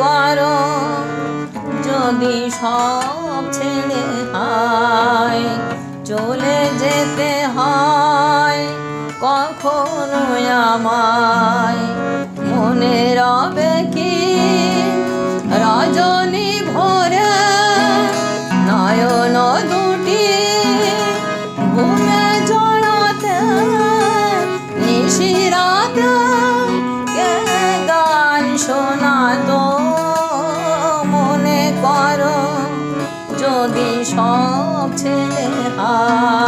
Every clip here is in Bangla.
করো। যদি সব ছেড়ে হয় চলে যেতে হয় কখনো আমায় মনে রবে ha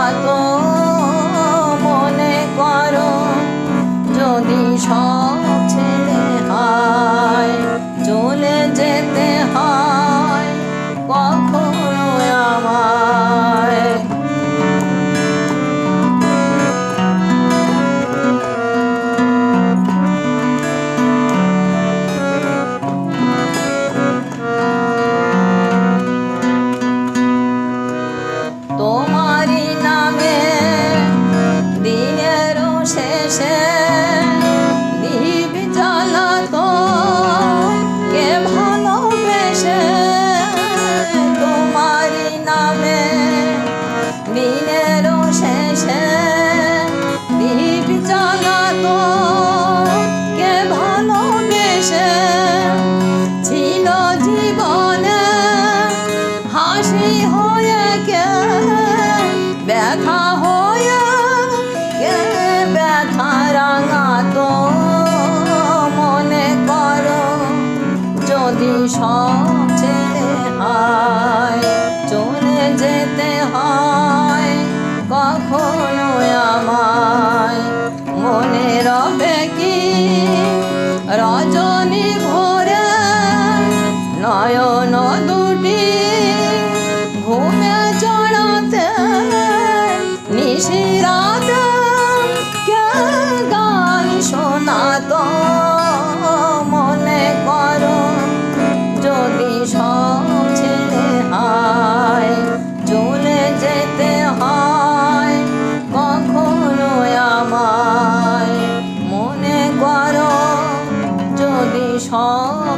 Senhor. রাঙা তো মনে করো যদি সব 从